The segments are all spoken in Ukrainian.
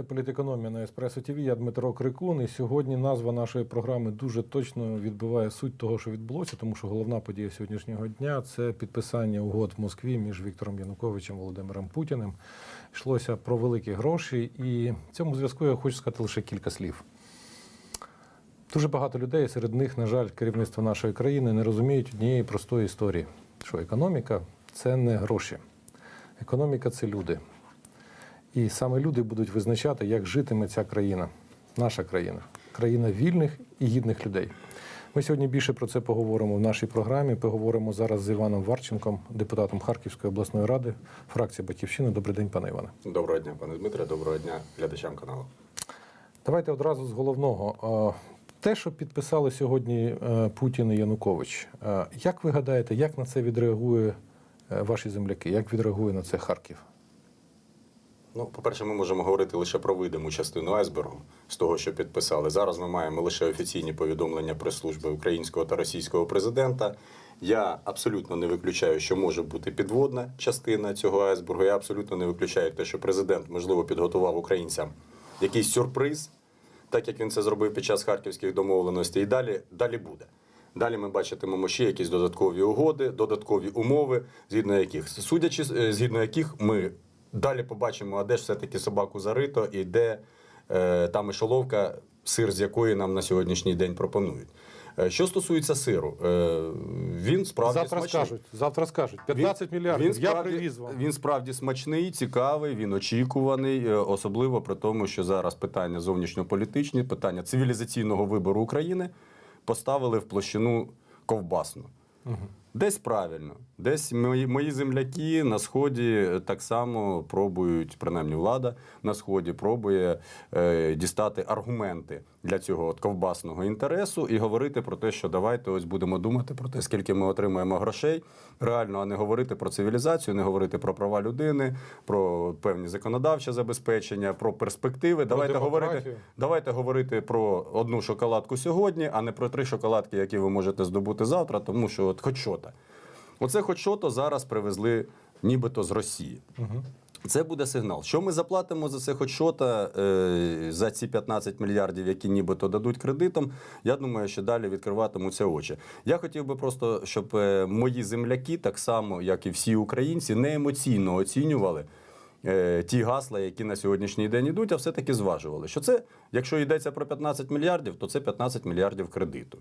Це політекономія на Еспресо ТВ. Я Дмитро Крикун. І сьогодні назва нашої програми дуже точно відбиває суть того, що відбулося, тому що головна подія сьогоднішнього дня це підписання угод в Москві між Віктором Януковичем і Володимиром Путіним. Йшлося про великі гроші, і в цьому зв'язку я хочу сказати лише кілька слів. Дуже багато людей, серед них, на жаль, керівництво нашої країни не розуміють однієї простої історії, що економіка це не гроші. Економіка це люди. І саме люди будуть визначати, як житиме ця країна, наша країна, країна вільних і гідних людей. Ми сьогодні більше про це поговоримо в нашій програмі. Поговоримо зараз з Іваном Варченком, депутатом Харківської обласної ради, фракція Батьківщина. Добрий день, пане Іване. Доброго дня, пане Дмитре, доброго дня глядачам каналу. Давайте одразу з головного. Е, Те, що підписали сьогодні е, Путін і Янукович, е, як ви гадаєте, як на це відреагує ваші земляки? Як відреагує на це Харків? Ну, по-перше, ми можемо говорити лише про видиму частину айсбергу з того, що підписали. Зараз ми маємо лише офіційні повідомлення прес-служби українського та російського президента. Я абсолютно не виключаю, що може бути підводна частина цього айсбергу. Я абсолютно не виключаю те, що президент можливо підготував українцям якийсь сюрприз, так як він це зробив під час харківських домовленостей. І далі, далі буде. Далі ми бачитимемо ще якісь додаткові угоди, додаткові умови, згідно яких, судячи е, згідно яких ми далі побачимо, а де ж все-таки собаку зарито і де е, та мишоловка, сир з якої нам на сьогоднішній день пропонують. Е, що стосується сиру, е, він справді завтра смачний. скажуть, завтра скажуть. 15 мільярдів. Він я справді, привіз вам. Він справді смачний, цікавий, він очікуваний, е, особливо при тому, що зараз питання зовнішньополітичні, питання цивілізаційного вибору України поставили в площину ковбасну. Десь правильно, десь мої, мої земляки на сході так само пробують, принаймні влада на сході пробує е, дістати аргументи для цього от ковбасного інтересу і говорити про те, що давайте ось будемо думати про те, скільки ми отримаємо грошей, реально, а не говорити про цивілізацію, не говорити про права людини, про певні законодавче забезпечення, про перспективи. давайте говорити, давайте говорити про одну шоколадку сьогодні, а не про три шоколадки, які ви можете здобути завтра, тому що от хоч що-то. Оце хоч що-то зараз привезли нібито з Росії. Це буде сигнал. Що ми заплатимо за це хоч що-то, е, за ці 15 мільярдів, які нібито дадуть кредитом, я думаю, що далі відкриватимуться очі. Я хотів би просто, щоб е, мої земляки, так само, як і всі українці, не емоційно оцінювали е, ті гасла, які на сьогоднішній день йдуть, а все-таки зважували, що це, якщо йдеться про 15 мільярдів, то це 15 мільярдів кредиту.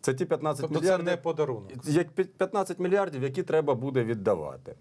Це ті 15 Тобто це не подарунок. 15 мільярдів, які треба буде віддавати.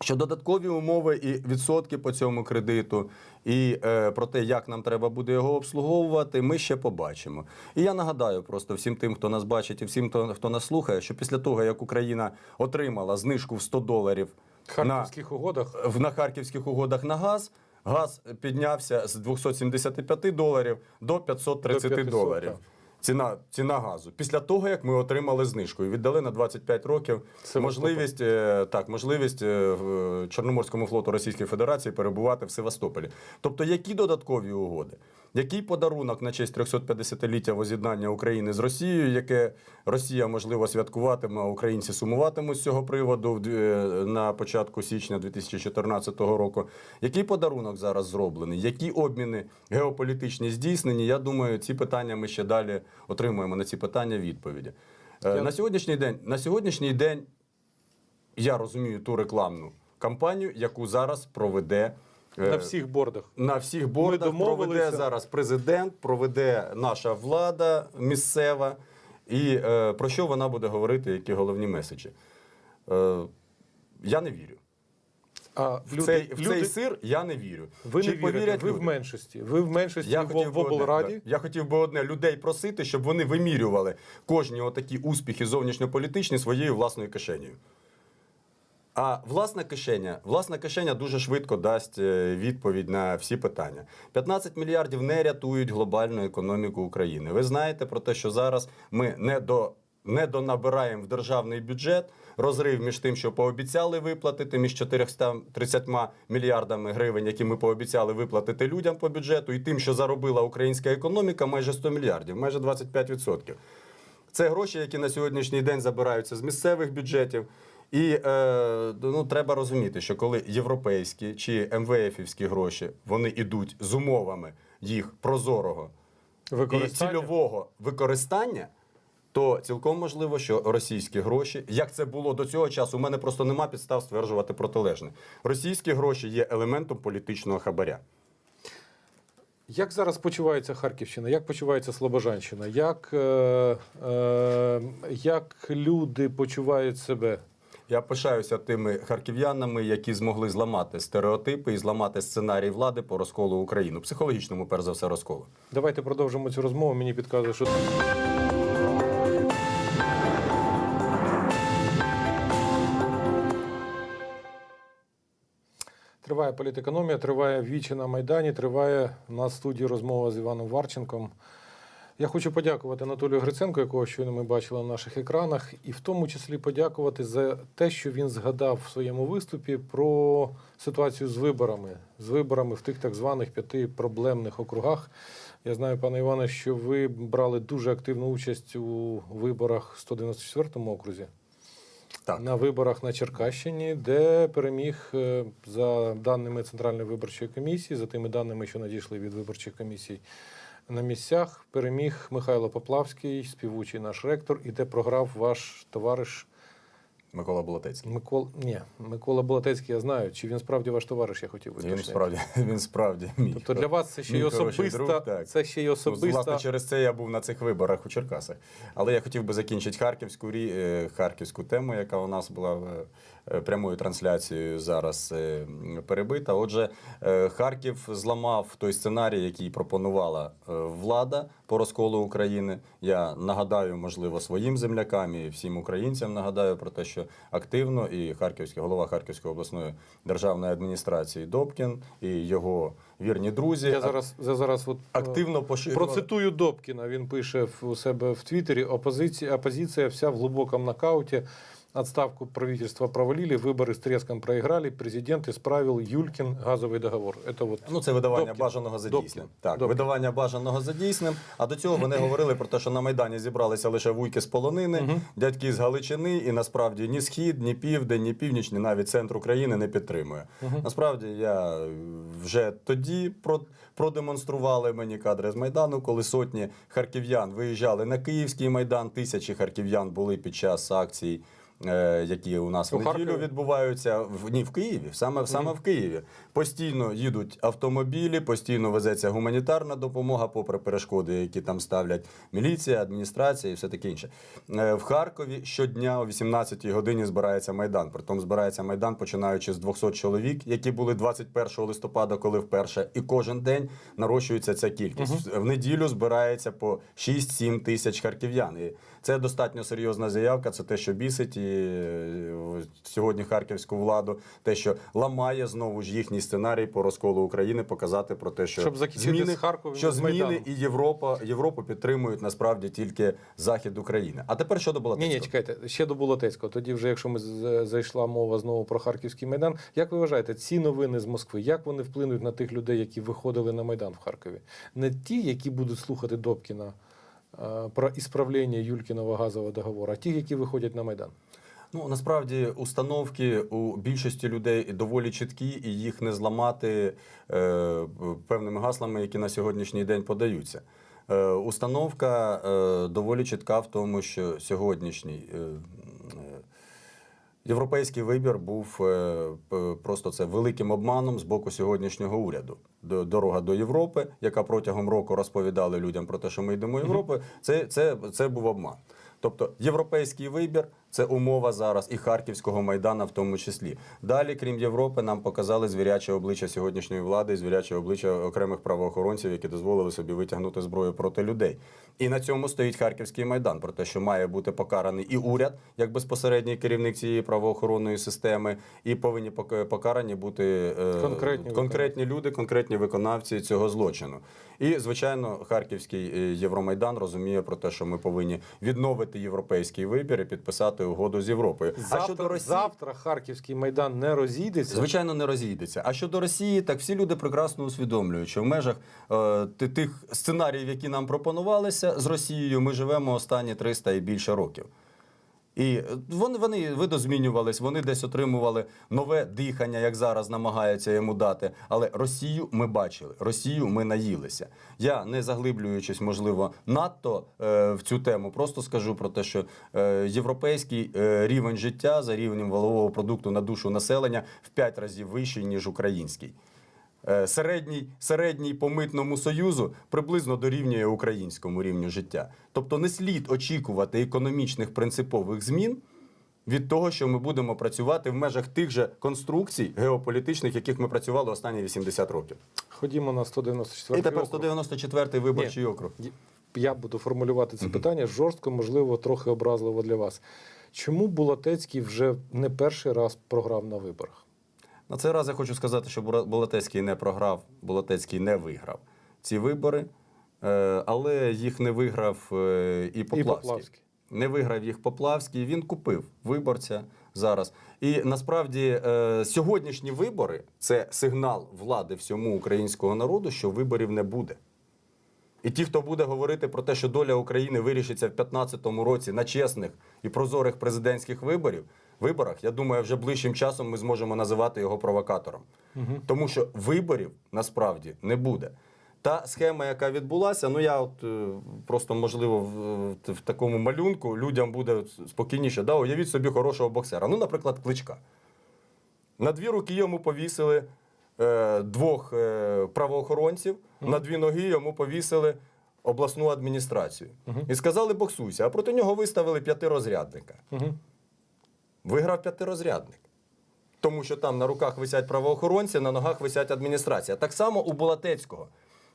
Що додаткові умови і відсотки по цьому кредиту, і е, про те, як нам треба буде його обслуговувати, ми ще побачимо. І я нагадаю просто всім тим, хто нас бачить, і всім, хто, хто нас слухає, що після того, як Україна отримала знижку в 100 доларів харківських угодах в на харківських угодах на газ. Газ піднявся з 275 доларів до 530 До 500, доларів. так. Ціна, ціна газу. Після того, як ми отримали знижку і віддали на 25 років можливість, е, так, можливість е, в Чорноморському флоту Російської Федерації перебувати в Севастополі. Тобто, які додаткові угоди? Який подарунок на честь 350-ліття воз'єднання України з Росією, яке Росія можливо святкуватиме, а українці сумуватимуть з цього приводу е, на початку січня 2014 року? Який подарунок зараз зроблений? Які обміни геополітичні здійснені? Я думаю, ці питання ми ще далі отримуємо на ці питання відповіді. Е, Я- На сьогоднішній день, на сьогоднішній день я розумію ту рекламну кампанію, яку зараз проведе. Е, на всіх бордах. на всіх бордах проведе зараз президент, проведе наша влада місцева. І е, про що вона буде говорити, які головні меседжі? Е, я не вірю. А В, люди, цей, в люди, цей сир я не вірю. ви Чи не вірите, ви в меншості. Ви в меншості Я в, хотів, в би одне, да. я хотів би одне людей просити, щоб вони вимірювали кожні отакі успіхи зовнішньополітичні своєю власною кишенею. А власна кишеня, власна кишеня дуже швидко дасть е, відповідь на всі питання. 15 мільярдів не рятують глобальну економіку України. Ви знаєте про те, що зараз ми не до. Не донабираємо в державний бюджет розрив між тим, що пообіцяли виплатити, між 430 мільярдами гривень, які ми пообіцяли виплатити людям по бюджету, і тим, що заробила українська економіка, майже 100 мільярдів, майже 25%. Це гроші, які на сьогоднішній день забираються з місцевих бюджетів. І е, ну, треба розуміти, що коли європейські чи МВФівські гроші вони йдуть з умовами їх прозорого і цільового використання, то цілком можливо, що російські гроші, як це було до цього часу, у мене просто нема підстав стверджувати протилежне. Російські гроші є елементом політичного хабаря. Як зараз почувається Харківщина? Як почувається Слобожанщина? Як, е, е, як люди почувають себе? Я пишаюся тими харків'янами, які змогли зламати стереотипи і зламати сценарій влади по розколу України, психологічному, перш за все, розколу. Давайте продовжимо цю розмову. Мені підказує, що триває політекономія, триває вічі на Майдані, триває в студії розмова з Іваном Варченком. Я хочу подякувати Анатолію Гриценко, якого щойно ми бачили на наших екранах, і в тому числі подякувати за те, що він згадав в своєму виступі про ситуацію з виборами, з виборами в тих так званих п'яти проблемних округах. Я знаю, пане Іване, що ви брали дуже активну участь у виборах в 194 окрузі, Так. на виборах на Черкащині, де переміг е, за даними Центральної виборчої комісії, за тими даними, що надійшли від виборчих комісій на місцях, переміг Михайло Поплавський, співучий наш ректор, і де програв ваш товариш Микола Болотецький. Микола. Ні, Микола Болотецький, я знаю. Чи він справді ваш товариш, я хотів Він справді, він справді мій. Тобто для вас це ще й Мій особиста, друг, так. це ще й Ну. Власне, через це я був на цих виборах у Черкасах. Але я хотів би закінчити харківську, рі- е, харківську тему, яка у нас була е, е, прямою трансляцією зараз перебита. Отже, Харків зламав той сценарій, який пропонувала влада по розколу України. Я нагадаю, можливо, своїм землякам і всім українцям нагадаю про те, що активно і харківський голова Харківської обласної державної адміністрації Добкін і його вірні друзі Я зараз, я зараз от, е, активно поширювали. процитую Добкіна. Він пише в- у себе в Твіттері: опозиція, опозиция вся в глубоком нокауте. Отставку правительства провалили, выборы с треском проиграли, президент исправил Юлькин газовый договор. Это вот Ну, це видавання Добкін. бажаного за Добкін. дійсним. Так, Добкін. видавання бажаного за дійсним. А до цього вони говорили про те, що на Майдані зібралися лише вуйки з полонини, дядьки з Галичини, і насправді ні схід, ні південь, ні північ, ні навіть центр України не підтримує. Насправді я е, вже тоді про- продемонстрували мені кадри з Майдану, коли сотні харків'ян виїжджали на Київський майдан. Тисячі харків'ян були під час акцій. е, Які у нас У в неділю Харкові? відбуваються в ні в Києві, саме саме в Києві. Постійно їдуть автомобілі, постійно везеться гуманітарна допомога, попри перешкоди, які там ставлять міліція, адміністрація і все таке інше. Е, В Харкові щодня о 18-й годині збирається майдан. Притом збирається майдан, починаючи з 200 чоловік, які були 21 листопада, коли вперше, і кожен день нарощується ця кількість. В неділю збирається по 6-7 тисяч харків'ян. І це достатньо серйозна заявка. Це те, що бісить і сьогодні харківську владу, те, що ламає знову ж їхній сценарій по розколу України, показати про те, що Щоб зміни, з що зміни і Європа Європу підтримують насправді тільки захід України. А тепер щодо Ні, Болотецького. ні, чекайте, ще до Болотецького. Тоді, вже якщо ми зайшла мова знову про харківський майдан. Як ви вважаєте, ці новини з Москви, як вони вплинуть на тих людей, які виходили на майдан в Харкові? Не ті, які будуть слухати Добкіна про ісправлення Юлькіного газового договору, а ті, які виходять на майдан. Ну насправді установки у більшості людей доволі чіткі, і їх не зламати е, певними гаслами, які на сьогоднішній день подаються. Е, установка е, доволі чітка в тому, що сьогоднішній. Е, е, Європейський вибір був е, просто це великим обманом з боку сьогоднішнього уряду. До- Дорога до Європи, яка протягом року розповідали людям про те, що ми йдемо в Європу, це, це, це був обман. Тобто європейський вибір це умова зараз і харківського майдана, в тому числі. Далі, крім Європи, нам показали звіряче обличчя сьогоднішньої влади, і звіряче обличчя окремих правоохоронців, які дозволили собі витягнути зброю проти людей. І на цьому стоїть харківський майдан про те, що має бути покараний і уряд, як безпосередній керівник цієї правоохоронної системи, і повинні покарані бути е, Конкретні конкретні люди, конкретні виконавці цього злочину. І звичайно, харківський е, Євромайдан розуміє про те, що ми повинні відновити європейський вибір і підписати угоду з Європою. Завтра, а щодо Росії, завтра харківський майдан не розійдеться. Звичайно, не розійдеться. А щодо Росії, так всі люди прекрасно усвідомлюють, що в межах е, ти- тих сценаріїв, які нам пропонувалися з Росією, ми живемо останні 300 і більше років. І е, вони, вони видозмінювались, вони десь отримували нове дихання, як зараз намагаються йому дати. Але Росію ми бачили, Росію ми наїлися. Я не заглиблюючись, можливо, надто е, в цю тему, просто скажу про те, що е, європейський е, рівень життя за рівнем валового продукту на душу населення в 5 разів вищий ніж український. Е, Середній, середній по митному союзу приблизно дорівнює українському рівню життя. Тобто не слід очікувати економічних принципових змін від того, що ми будемо працювати в межах тих же конструкцій геополітичних, яких ми працювали останні 80 років. Ходімо на 194 І тепер округ. 194-й виборчий Ні. округ. Я буду формулювати це питання жорстко, можливо, трохи образливо для вас. Чому Булатецький вже не перший раз програв на виборах? На цей раз я хочу сказати, що Болотецький не програв, Болотецький не виграв ці вибори, е, але їх не виграв е, і Поплавський. Поплавський. Не виграв їх Поплавський. Він купив виборця зараз. І насправді е, сьогоднішні вибори це сигнал влади всьому українського народу, що виборів не буде. І ті, хто буде говорити про те, що доля України вирішиться в 2015 році на чесних і прозорих президентських виборів, виборах, я думаю, вже ближчим часом ми зможемо називати його провокатором. Тому що виборів насправді не буде. Та схема, яка відбулася, ну я от е, просто можливо в, в- в такому малюнку людям буде спокійніше. Да, уявіть собі хорошого боксера. Ну, наприклад, кличка. На дві руки йому повісили е, двох е, правоохоронців, на дві ноги йому повісили обласну адміністрацію. І сказали боксуйся, а проти нього виставили п'ятирозрядника. Угу. Виграв п'ятирозрядник. Тому що там на руках висять правоохоронці, на ногах висять адміністрація. Так само у Булатецького.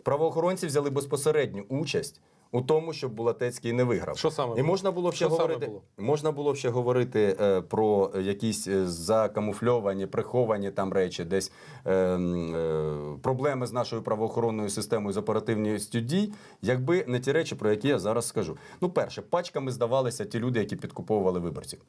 Правоохоронці взяли безпосередню участь у тому, щоб Булатецький не виграв. Що саме І було? можна було б ще Що говорити, було? можна було б ще говорити е, про якісь е, закамуфльовані, приховані там речі, десь е, е, проблеми з нашою правоохоронною системою з оперативністю дій, якби не ті речі, про які я зараз скажу. Ну, перше, пачками здавалися ті люди, які підкуповували виборців.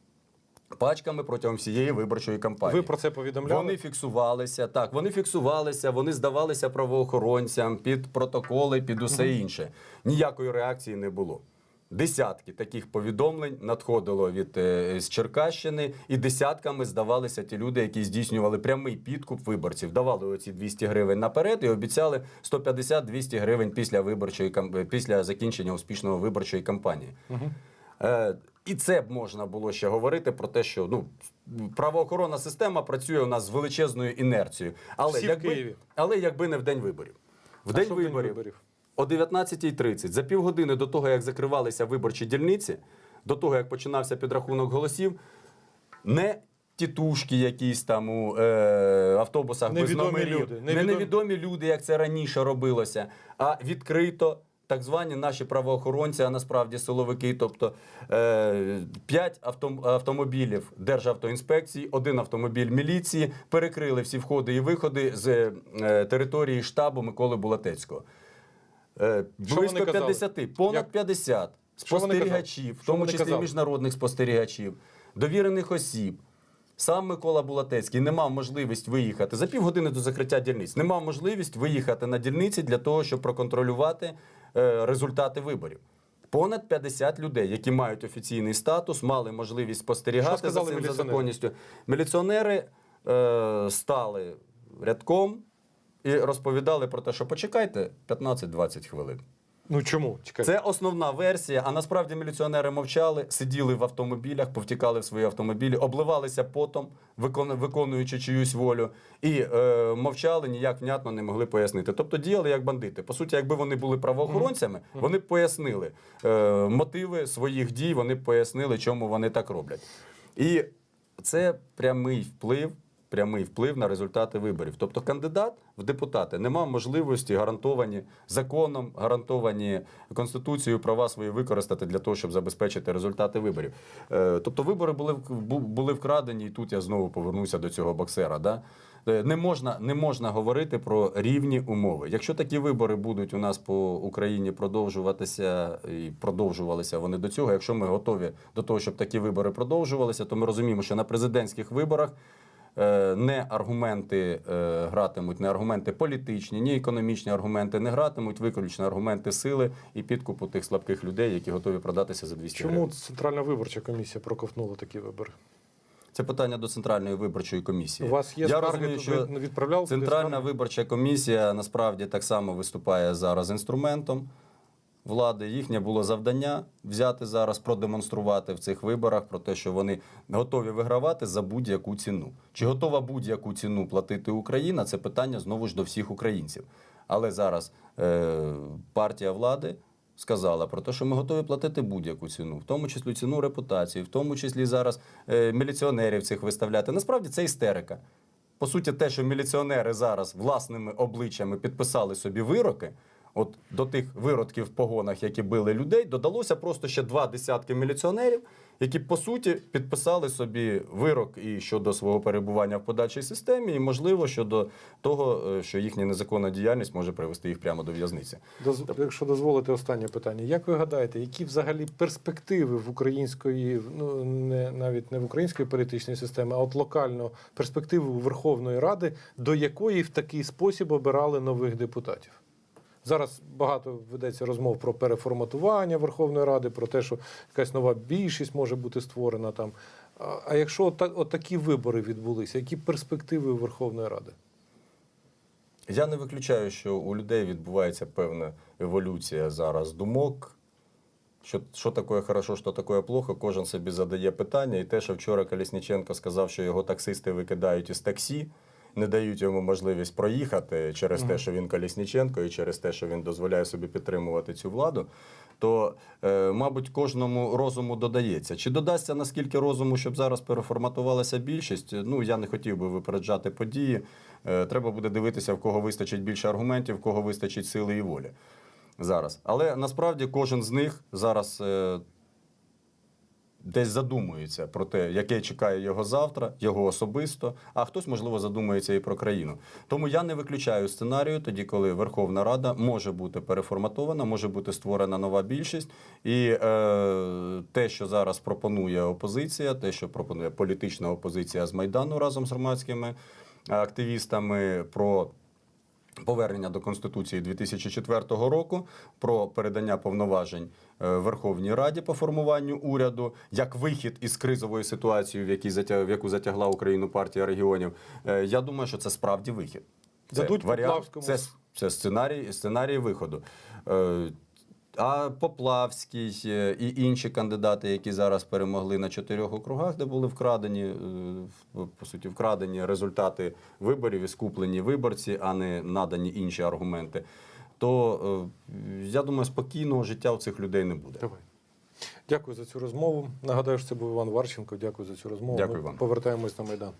Пачками протягом всієї виборчої кампанії. Ви про це повідомляли? Вони фіксувалися, так, вони фіксувалися, вони здавалися правоохоронцям під протоколи, під усе інше. Ніякої реакції не було. Десятки таких повідомлень надходило від е, з Черкащини, і десятками здавалися ті люди, які здійснювали прямий підкуп виборців. Давали оці 200 гривень наперед і обіцяли 150-200 гривень після виборчої після закінчення успішного виборчої кампанії. Е, і це б можна було ще говорити про те, що ну правоохоронна система працює у нас з величезною інерцією. Але Всі якби, але якби не в день виборів. В А день що виборів, виборів? о 19.30, за півгодини до того, як закривалися виборчі дільниці, до того, як починався підрахунок голосів, не тітушки якісь там у е, автобусах без Невідомі номерів, люди, не невідомі. невідомі люди, як це раніше робилося, а відкрито. Так звані наші правоохоронці, а насправді силовики, тобто е, п'ять автом- автомобілів Державтоінспекції, один автомобіль міліції перекрили всі входи і виходи з е, території штабу Миколи Булатецького. Е, близько вони 50, понад Як? 50 спостерігачів, в тому числі казали? міжнародних спостерігачів, довірених осіб. Сам Микола Булатецький не мав можливість виїхати за півгодини до закриття дільниць. Не мав можливість виїхати на дільниці для того, щоб проконтролювати е, результати виборів. Понад 50 людей, які мають офіційний статус, мали можливість спостерігати за цим за законністю. Міліціонери е, стали рядком і розповідали про те, що почекайте 15-20 хвилин. Ну чому? Чекайте. Це основна версія. А насправді міліціонери мовчали, сиділи в автомобілях, повтікали в свої автомобілі, обливалися потом, виконуючи чиюсь волю, і е, мовчали, ніяк внятно не могли пояснити. Тобто діяли як бандити. По суті, якби вони були правоохоронцями, вони б пояснили е, мотиви своїх дій, вони б пояснили, чому вони так роблять. І це прямий вплив. Прямий вплив на результати виборів. Тобто кандидат в депутати не мав можливості гарантовані законом, гарантовані конституцією права свої використати для того, щоб забезпечити результати виборів. Е, тобто вибори були були вкрадені, і тут я знову повернуся до цього боксера. Да? Е, Не можна, не можна говорити про рівні умови. Якщо такі вибори будуть у нас по Україні продовжуватися і продовжувалися вони до цього. Якщо ми готові до того, щоб такі вибори продовжувалися, то ми розуміємо, що на президентських виборах не аргументи е, гратимуть, не аргументи політичні, ні економічні аргументи не гратимуть, виключно аргументи сили і підкупу тих слабких людей, які готові продатися за 200 Чому гривень. Центральна виборча комісія проковтнула такі вибори? Це питання до центральної виборчої комісії. У вас є Я розумію, що не відправляли Центральна виборча комісія насправді так само виступає зараз інструментом влади. Їхнє було завдання взяти зараз, продемонструвати в цих виборах про те, що вони готові вигравати за будь-яку ціну. Чи готова будь-яку ціну платити Україна? Це питання знову ж до всіх українців. Але зараз е, партія влади. Сказала про те, що ми готові платити будь-яку ціну, в тому числі ціну репутації, в тому числі зараз е, міліціонерів цих виставляти. Насправді це істерика. По суті, те, що міліціонери зараз власними обличчями підписали собі вироки, от до тих виродків в погонах, які били людей, додалося просто ще два десятки міліціонерів, які по суті підписали собі вирок і щодо свого перебування в подальшій системі, і можливо щодо того, е, що їхня незаконна діяльність може привести їх прямо до в'язниці. Доз- Якщо дозволите останнє питання, як ви гадаєте, які взагалі перспективи в української, ну не навіть не в української політичної системи, а от локально перспективи Верховної Ради, до якої в такий спосіб обирали нових депутатів? Зараз багато ведеться розмов про переформатування Верховної Ради, про те, що якась нова більшість може бути створена там. А- якщо от, от такі вибори відбулися, які перспективи у Верховної Ради? Я не виключаю, що у людей відбувається певна еволюція зараз думок. Що, що таке хорошо, що таке плохо, кожен собі задає питання. І те, що вчора Колісніченко сказав, що його таксисти викидають із таксі, не дають йому можливість проїхати через те, що він Колісніченко, і через те, що він дозволяє собі підтримувати цю владу, то, е, мабуть, кожному розуму додається. Чи додасться наскільки розуму, щоб зараз переформатувалася більшість? Ну, я не хотів би випереджати події. Е, Треба буде дивитися, в кого вистачить більше аргументів, в кого вистачить сили і волі зараз. Але насправді кожен з них зараз е, десь задумується про те, яке чекає його завтра, його особисто, а хтось, можливо, задумується і про країну. Тому я не виключаю сценарію, тоді, коли Верховна Рада може бути переформатована, може бути створена нова більшість, і е, те, що зараз пропонує опозиція, те, що пропонує політична опозиція з Майдану разом з громадськими активістами, про повернення до Конституції 2004 року про передання повноважень е, Верховній Раді по формуванню уряду як вихід із кризової ситуації, в, якій затяг, в яку затягла Україну партія регіонів. Е, Я думаю, що це справді вихід. Це Дадуть варіант, це, це сценарій, сценарій виходу. А Поплавський е, і інші кандидати, які зараз перемогли на чотирьох округах, де були вкрадені, е, по суті, вкрадені результати виборів і скуплені виборці, а не надані інші аргументи, то е, я думаю, спокійного життя у цих людей не буде. Давай. Дякую за цю розмову. Нагадаю, що це був Іван Варченко. Дякую за цю розмову. Дякую Ми вам. повертаємось на Майдан.